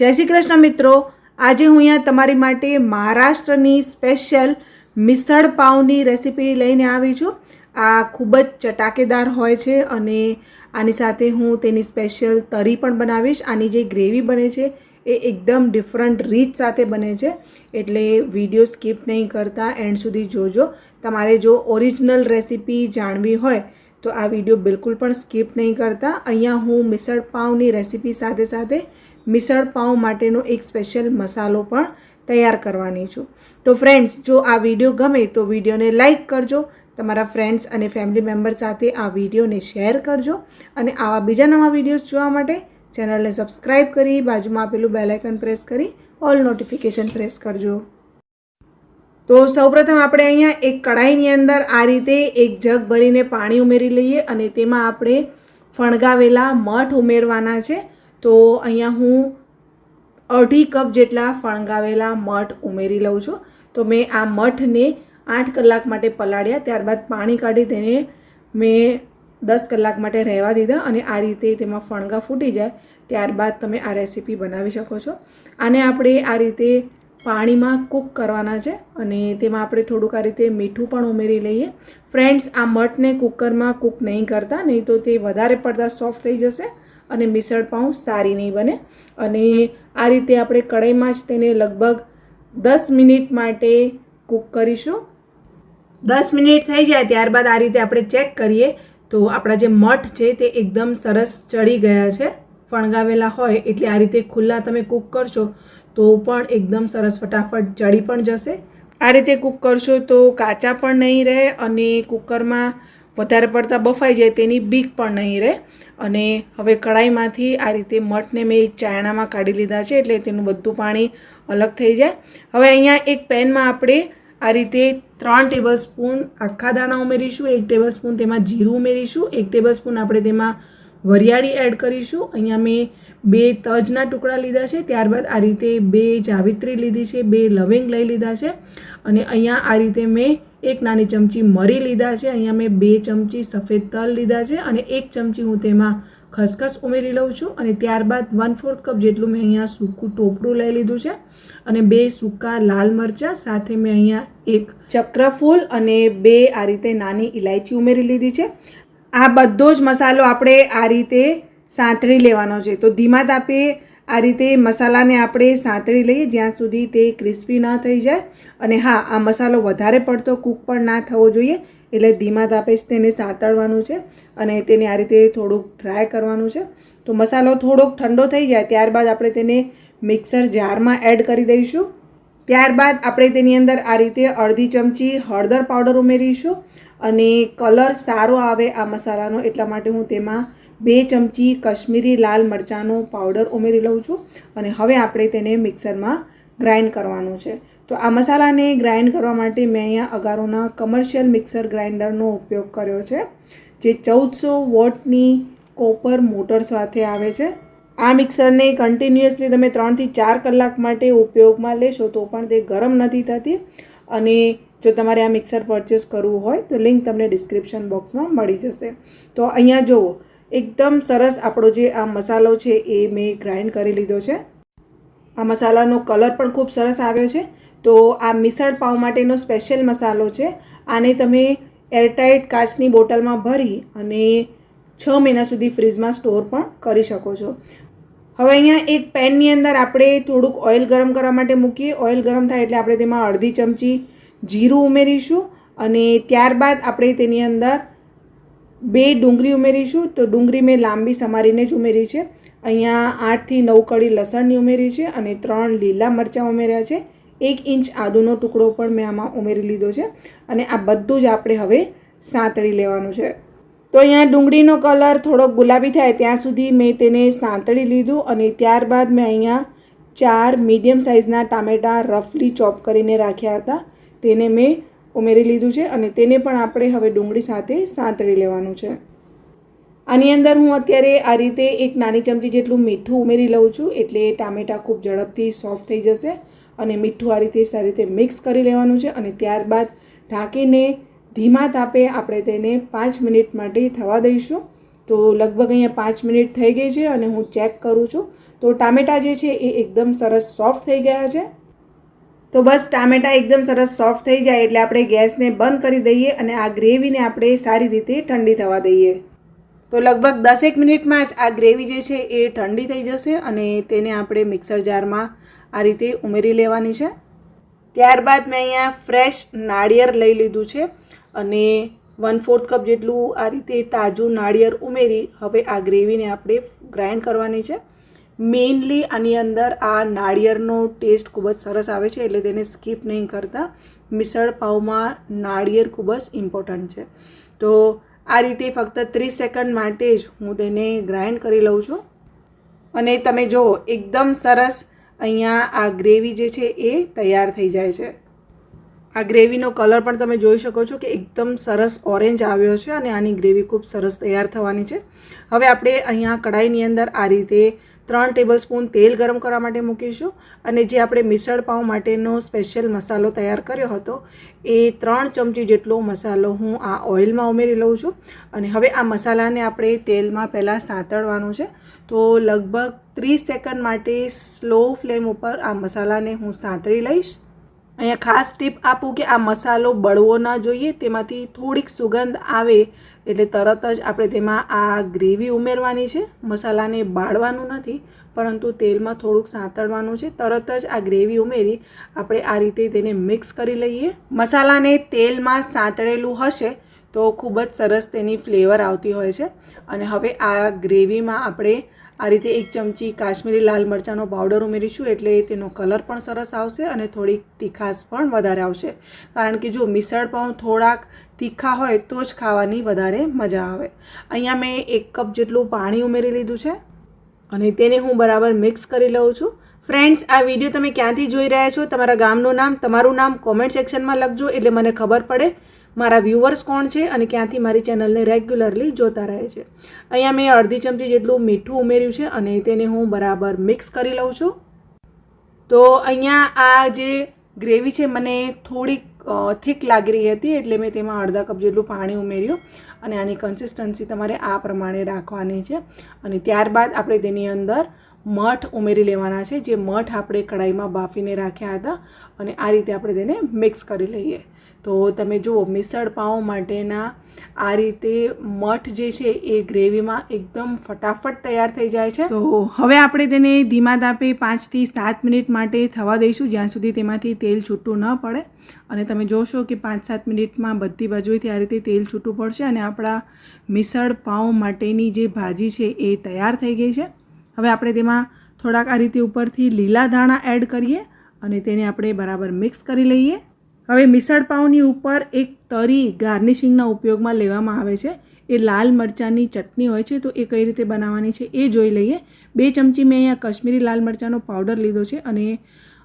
જય શ્રી કૃષ્ણ મિત્રો. આજે હું અહીંયા તમારી માટે મહારાષ્ટ્રની સ્પેશિયલ મિસળ પાવની રેસીપી લઈને આવી છું. આ ખૂબ જ ચટાકેદાર હોય છે અને આની સાથે હું તેની સ્પેશિયલ તરી પણ બનાવીશ. આની જે ગ્રેવી બને છે એ એકદમ ડિફરન્ટ રીત સાથે બને છે. એટલે વીડિયો સ્કીપ નહીં કરતા, એન્ડ સુધી જોજો. તમારે જો ઓરિજિનલ રેસીપી જાણવી હોય તો આ વીડિયો બિલકુલ પણ સ્કીપ નહીં કરતા. અહીંયા હું મિસળ પાઉની રેસીપી સાથે સાથે મિસળ પાઉં માટેનો એક સ્પેશિયલ મસાલો પણ તૈયાર કરવાની છું. તો ફ્રેન્ડ્સ જો આ વીડિયો ગમે તો વિડીયોને લાઇક કરજો, તમારા ફ્રેન્ડ્સ અને ફેમિલી મેમ્બર સાથે આ વિડીયોને શેર કરજો અને આવા બીજા નવા વિડીયોઝ જોવા માટે ચેનલને સબસ્ક્રાઈબ કરી, બાજુમાં આપેલું બેલાઇકન પ્રેસ કરી ઓલ નોટિફિકેશન પ્રેસ કરજો. તો સૌપ્રથમ આપણે અહીંયા એક કઢાઈની અંદર આ રીતે એક જગ ભરીને પાણી ઉમેરી લઈએ અને તેમાં આપણે ફણગાવેલા મઠ ઉમેરવાના છે. તો અહીંયા હું અઢી કપ જેટલા ફણગાવેલા મઠ ઉમેરી લઉં છું. તો મેં આ મઠને આઠ કલાક માટે પલાળ્યા. ત્યારબાદ પાણી કાઢી તેને મેં દસ કલાક માટે રહેવા દીધા અને આ રીતે તેમાં ફણગા ફૂટી જાય. ત્યારબાદ તમે આ રેસીપી બનાવી શકો છો. આને આપણે આ રીતે પાણીમાં કૂક કરવાના છે અને તેમાં આપણે થોડુંક આ રીતે મીઠું પણ ઉમેરી લઈએ. ફ્રેન્ડ્સ, આ મઠને કુકરમાં કૂક નહીં કરતા, નહીં તો તે વધારે પડતા સોફ્ટ થઈ જશે. અને મિસળ પાઉં સારી નહીં બને. અને આ રીતે આપણે કઢાઈમાં જ તેને લગભગ દસ મિનિટ માટે કૂક કરીશું. દસ મિનિટ થઈ જાય ત્યારબાદ આ રીતે આપણે ચેક કરીએ તો આપણા જે મઠ છે તે એકદમ સરસ ચડી ગયા છે. ફણગાવેલા હોય એટલે આ રીતે ખુલ્લા તમે કૂક કરશો તો પણ એકદમ સરસ ફટાફટ ચડી પણ જશે. આ રીતે કૂક કરશો તો કાચા પણ નહીં રહે અને કુકરમાં વધારે પડતા બફાઈ જાય તેની બીક પણ નહીં રહે. અને હવે કઢાઈમાંથી આ રીતે મઠને મેં એક ચાયણામાં કાઢી લીધા છે એટલે તેનું બધું પાણી અલગ થઈ જાય. હવે અહીંયા એક પેનમાં આપણે આ રીતે ત્રણ ટેબલ સ્પૂન આખા દાણા ઉમેરીશું, એક ટેબલ સ્પૂન તેમાં જીરું ઉમેરીશું, એક ટેબલ સ્પૂન આપણે તેમાં વરિયાળી એડ કરીશું. અહીંયા મેં બે તજના ટુકડા લીધા છે, ત્યારબાદ આ રીતે બે જાવિત્રી લીધી છે, બે લવિંગ લઈ લીધા છે. અને અહીંયા આ રીતે મેં એક નાની ચમચી મરી લીધા છે. અહીંયા મેં બે ચમચી સફેદ તલ લીધા છે અને એક ચમચી હું તેમાં ખસખસ ઉમેરી લઉં છું. અને ત્યારબાદ વન ફોર્થ કપ જેટલું મેં અહીંયા સૂકું ટોપરું લઈ લીધું છે અને બે સૂકા લાલ મરચાં, સાથે મેં અહીંયા એક ચક્રફૂલ અને બે આ રીતે નાની ઇલાયચી ઉમેરી લીધી છે. આ બધો જ મસાલો આપણે આ રીતે સાંતળી લેવાનો છે. તો ધીમા તાપે આ રીતે મસાલાને આપણે સાંતળી લઈએ જ્યાં સુધી તે ક્રિસ્પી ન થઈ જાય. અને હા, આ મસાલો વધારે પડતો કૂક પણ ના થવો જોઈએ, એટલે ધીમા તાપે જ તેને સાંતળવાનું છે અને તેને આ રીતે થોડુંક ડ્રાય કરવાનું છે. તો મસાલો થોડોક ઠંડો થઈ જાય, ત્યારબાદ આપણે તેને મિક્સર જારમાં એડ કરી દઈશું. ત્યારબાદ આપણે તેની અંદર આ રીતે અડધી ચમચી હળદર પાવડર ઉમેરીશું અને કલર સારો આવે આ મસાલાનો, એટલા માટે હું તેમાં બે ચમચી કશ્મીરી લાલ મરચાંનો પાવડર ઉમેરી લઉં છું અને હવે આપણે તેને મિક્સરમાં ગ્રાઇન્ડ કરવાનું છે. તો આ મસાલાને ગ્રાઇન્ડ કરવા માટે મેં અહીંયા અગારોના કમર્શિયલ મિક્સર ગ્રાઇન્ડરનો ઉપયોગ કર્યો છે, જે ચૌદસો વોટની કોપર મોટર સાથે આવે છે. આ મિક્સરને કન્ટિન્યુઅસલી તમે ત્રણથી ચાર કલાક માટે ઉપયોગમાં લેશો તો પણ તે ગરમ નથી થતી અને જો તમારે આ મિક્સર પરચેસ કરવું હોય તો લિંક તમને ડિસ્ક્રિપ્શન બોક્સમાં મળી જશે. તો અહીંયા જુઓ એકદમ સરસ આપણો જે આ મસાલો છે એ મેં ગ્રાઇન્ડ કરી લીધો છે. આ મસાલાનો કલર પણ ખૂબ સરસ આવ્યો છે. તો આ મિસળ પાઉં માટેનો સ્પેશિયલ મસાલો છે. આને તમે એરટાઇટ કાચની બોટલમાં ભરી અને છ મહિના સુધી ફ્રીજમાં સ્ટોર પણ કરી શકો છો. હવે અહીંયા એક પેનની અંદર આપણે થોડુંક ઓઇલ ગરમ કરવા માટે મૂકીએ. ઓઇલ ગરમ થાય એટલે આપણે તેમાં અડધી ચમચી જીરું ઉમેરીશું અને ત્યારબાદ આપણે તેની અંદર બે ડુંગળી ઉમેરીશું, તો ડુંગળી મેં લાંબી સમારીને જ ઉમેરી છે. અહીંયા આઠથી નવ કળી લસણની ઉમેરી છે અને ત્રણ લીલા મરચાં ઉમેર્યા છે. એક ઇંચ આદુનો ટુકડો પણ મેં આમાં ઉમેરી લીધો છે અને આ બધું જ આપણે હવે સાંતળી લેવાનું છે. તો અહીંયા ડુંગળીનો કલર થોડોક ગુલાબી થાય ત્યાં સુધી મેં તેને સાંતળી લીધું અને ત્યારબાદ મેં અહીંયા ચાર મીડિયમ સાઇઝના ટામેટાં રફલી ચોપ કરીને રાખ્યા હતા. તેને મેં ઉમેરી લીધું છે અને તેને પણ આપણે હવે ડુંગળી સાથે સાંતળી લેવાનું છે. આની અંદર હું અત્યારે આ રીતે એક નાની ચમચી જેટલું મીઠું ઉમેરી લઉં છું એટલે ટામેટાં ખૂબ ઝડપથી સોફ્ટ થઈ જશે અને મીઠું આ રીતે સારી રીતે મિક્સ કરી લેવાનું છે અને ત્યારબાદ ઢાંકીને ધીમા તાપે આપણે તેને પાંચ મિનિટ માટે થવા દઈશું. તો લગભગ અહીંયા પાંચ મિનિટ થઈ ગઈ છે અને હું ચેક કરું છું. તો ટામેટાં જે છે એ એકદમ સરસ સોફ્ટ થઈ ગયા છે. તો બસ ટામેટાં એકદમ સરસ સોફ્ટ થઈ જાય એટલે આપણે ગેસને બંધ કરી દઈએ અને આ ગ્રેવીને આપણે સારી રીતે ઠંડી થવા દઈએ. તો લગભગ દસેક મિનિટમાં જ આ ગ્રેવી જે છે એ ઠંડી થઈ જશે અને તેને આપણે મિક્સર જારમાં આ રીતે ઉમેરી લેવાની છે. ત્યારબાદ મેં અહીંયા ફ્રેશ નાળિયેર લઈ લીધું છે અને વન ફોર્થ કપ જેટલું આ રીતે તાજું નાળિયેર ઉમેરી હવે આ ગ્રેવીને આપણે ગ્રાઇન્ડ કરવાની છે. મેઇનલી આની અંદર આ નાળિયેરનો ટેસ્ટ ખૂબ જ સરસ આવે છે, એટલે તેને સ્કીપ નહીં કરતા. મિસળ પાઉમાં નાળિયેર ખૂબ જ ઇમ્પોર્ટન્ટ છે. તો આ રીતે ફક્ત ત્રીસ સેકન્ડ માટે જ હું તેને ગ્રાઇન્ડ કરી લઉં છું. અને તમે જુઓ, એકદમ સરસ અહીંયા આ ગ્રેવી જે છે એ તૈયાર થઈ જાય છે. આ ગ્રેવીનો કલર પણ તમે જોઈ શકો છો કે એકદમ સરસ ઓરેન્જ આવ્યો છે અને આની ગ્રેવી ખૂબ સરસ તૈયાર થવાની છે. હવે આપણે અહીંયા કઢાઈની અંદર આ રીતે ત્રણ ટેબલ સ્પૂન તેલ ગરમ કરવા માટે મૂકીશું અને જે આપણે મિસળ પાઉં માટેનો સ્પેશિયલ મસાલો તૈયાર કર્યો હતો, એ ત્રણ ચમચી જેટલો મસાલો હું આ ઓઇલમાં ઉમેરી લઉં છું. અને હવે આ મસાલાને આપણે તેલમાં પહેલાં સાંતળવાનું છે. તો લગભગ ત્રીસ સેકન્ડ માટે સ્લો ફ્લેમ ઉપર આ મસાલાને હું સાંતળી લઈશ. અહીંયા ખાસ ટીપ આપું કે આ મસાલો બળવો ના જોઈએ, તેમાંથી થોડીક સુગંધ આવે એટલે તરત જ આપણે તેમાં આ ગ્રેવી ઉમેરવાની છે. મસાલાને બાળવાનું નથી, પરંતુ તેલમાં થોડુંક સાંતળવાનું છે. તરત જ આ ગ્રેવી ઉમેરી આપણે આ રીતે તેને મિક્સ કરી લઈએ. મસાલાને તેલમાં સાંતળેલું હશે તો ખૂબ જ સરસ તેની ફ્લેવર આવતી હોય છે. અને હવે આ ગ્રેવીમાં આપણે આ રીતે એક ચમચી કાશ્મીરી લાલ મરચાંનો પાવડર ઉમેરીશું એટલે તેનો કલર પણ સરસ આવશે અને થોડીક તીખાશ પણ વધારે આવશે. કારણ કે જો મિસળ પાઉં થોડાક તીખા હોય તો જ ખાવાની વધારે મજા આવે. અહીંયા મેં એક કપ જેટલું પાણી ઉમેરી લીધું છે અને તેને હું બરાબર મિક્સ કરી લઉં છું. ફ્રેન્ડ્સ આ વીડિયો તમે ક્યાંથી જોઈ રહ્યા છો? તમારા ગામનું નામ, તમારું નામ કોમેન્ટ સેક્શનમાં લખજો એટલે મને ખબર પડે. મારા વ્યૂવર્સ કોણ છે અને ક્યાંથી મારી ચેનલને રેગ્યુલરલી જોતા રહે છે. અહીંયા મેં અડધી ચમચી જેટલું મીઠું ઉમેર્યું છે અને તેને હું બરાબર મિક્સ કરી લઉં છું. તો અહીંયા આ જે ગ્રેવી છે મને થોડીક થીક લાગી રહી હતી એટલે મેં તેમાં અડધા કપ જેટલું પાણી ઉમેર્યું અને આની કન્સિસ્ટન્સી તમારે આ પ્રમાણે રાખવાની છે. અને ત્યારબાદ આપણે તેની અંદર મઠ ઉમેરી લેવાના છે, જે મઠ આપણે કઢાઈમાં બાફીને રાખ્યા હતા અને આ રીતે આપણે તેને મિક્સ કરી લઈએ. તો તમે જુઓ, મિસળ પાઉં માટેના આ રીતે મઠ જે છે એ ગ્રેવીમાં એકદમ ફટાફટ તૈયાર થઈ જાય છે. તો હવે આપણે તેને ધીમા તાપે પાંચથી સાત મિનિટ માટે થવા દઈશું, જ્યાં સુધી તેમાંથી તેલ છૂટું ન પડે. અને તમે જોશો કે પાંચ સાત મિનિટમાં બધી બાજુએથી આ રીતે તેલ છૂટું પડશે અને આપણા મિસળ પાઉં માટેની જે ભાજી છે એ તૈયાર થઈ ગઈ છે. હવે આપણે તેમાં થોડાક આ રીતે ઉપરથી લીલા ધાણા એડ કરીએ અને તેને આપણે બરાબર મિક્સ કરી લઈએ. હવે મિસળ પાઉંની ઉપર એક તરી ગાર્નિશિંગના ઉપયોગમાં લેવામાં આવે છે. એ લાલ મરચાંની ચટણી હોય છે તો એ કઈ રીતે બનાવવાની છે એ જોઈ લઈએ. બે ચમચી મેં અહીંયા કશ્મીરી લાલ મરચાંનો પાવડર લીધો છે અને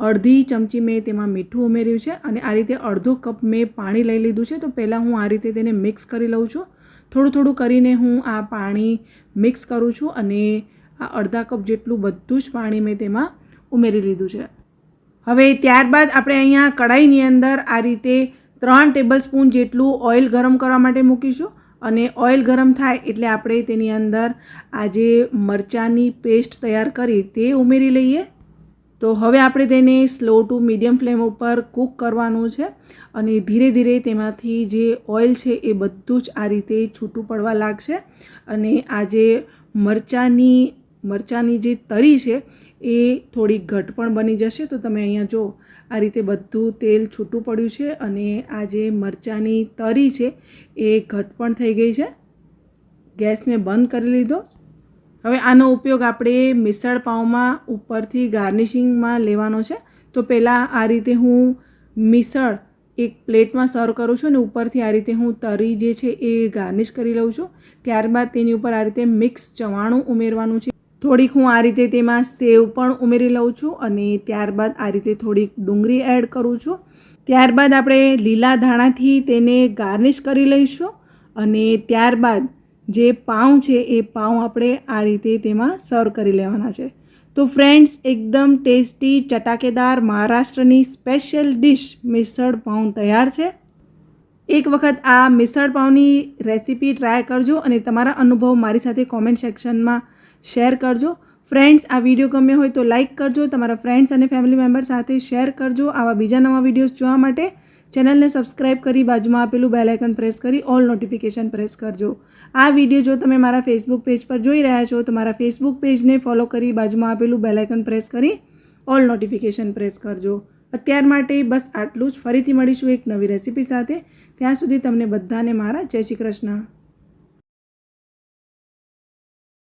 અડધી ચમચી મેં તેમાં મીઠું ઉમેર્યું છે અને આ રીતે અડધો કપ મેં પાણી લઈ લીધું છે તો પહેલાં હું આ રીતે તેને મિક્સ કરી લઉં છું. થોડું થોડું કરીને હું આ પાણી મિક્સ કરું છું અને આ અડધા કપ જેટલું બધું જ પાણી મેં તેમાં ઉમેરી લીધું છે. હવે ત્યારબાદ આપણે અહીંયા કઢાઈની અંદર આ રીતે ત્રણ ટેબલ સ્પૂન જેટલું ઓઇલ ગરમ કરવા માટે મૂકીશું. અને ઓઇલ ગરમ થાય એટલે આપણે તેની અંદર આ જે મરચાંની પેસ્ટ તૈયાર કરી તે ઉમેરી લઈએ. તો હવે આપણે તેને સ્લો ટુ મીડિયમ ફ્લેમ ઉપર કૂક કરવાનું છે. અને ધીરે ધીરે તેમાંથી જે ઓઇલ છે એ બધું જ આ રીતે છૂટું પડવા લાગશે. અને આ જે મરચાંની મરચાંની જે તરી છે એ થોડી ઘટ પણ બની જશે. તો તમે અહીંયા જો આ રીતે બધું તેલ છૂટું પડ્યું છે અને આ જે મરચાંની તરી છે એ ઘટ પણ થઈ ગઈ છે. ગેસને બંધ કરી લીધો. હવે આનો ઉપયોગ આપણે મિસળ પાઉંમાં ઉપરથી ગાર્નિશિંગમાં લેવાનો છે. તો પહેલાં આ રીતે હું મિસળ એક પ્લેટમાં સર્વ કરું છું અને ઉપરથી આ રીતે હું તરી જે છે એ ગાર્નિશ કરી લઉં છું. ત્યારબાદ તેની ઉપર આ રીતે મિક્સ ચવાણું ઉમેરવાનું છે. થોડીક હું આ રીતે તેમાં સેવ પણ ઉમેરી લઉં છું અને ત્યારબાદ આ રીતે થોડીક ડુંગળી એડ કરું છું. ત્યારબાદ આપણે લીલા ધાણાથી તેને ગાર્નિશ કરી લઈશું અને ત્યારબાદ જે પાઉં છે એ પાઉં આપણે આ રીતે તેમાં સર્વ કરી લેવાના છે. તો ફ્રેન્ડ્સ, એકદમ ટેસ્ટી ચટાકેદાર મહારાષ્ટ્રની સ્પેશિયલ ડિશ મિસળ પાઉં તૈયાર છે. એક વખત આ મિસળ પાઉંની રેસીપી ટ્રાય કરજો અને તમારા અનુભવ મારી સાથે કોમેન્ટ સેક્શનમાં શેર કરજો. ફ્રેન્ડ્સ આ વીડિયો ગમ્યો હોય તો લાઇક કરજો. તમારા ફ્રેન્ડ્સ અને ફેમિલી મેમ્બર સાથે શેર કરજો. આવા બીજા નવા વિડીયોઝ જોવા માટે ચેનલને સબસ્ક્રાઇબ કરી બાજુમાં આપેલું બેલ પ્રેસ કરી ઓલ નોટિફિકેશન પ્રેસ કરજો. આ વીડિયો જો તમે મારા ફેસબુક પેજ પર જોઈ રહ્યા છો, તો મારા ફેસબુક પેજને ફોલો કરી બાજુમાં આપેલું બેલ પ્રેસ કરી ઓલ નોટિફિકેશન પ્રેસ કરજો. અત્યાર માટે બસ આટલું જ. ફરીથી મળીશું એક નવી રેસીપી સાથે. ત્યાં સુધી તમને બધાને મારા જય શ્રી કૃષ્ણ.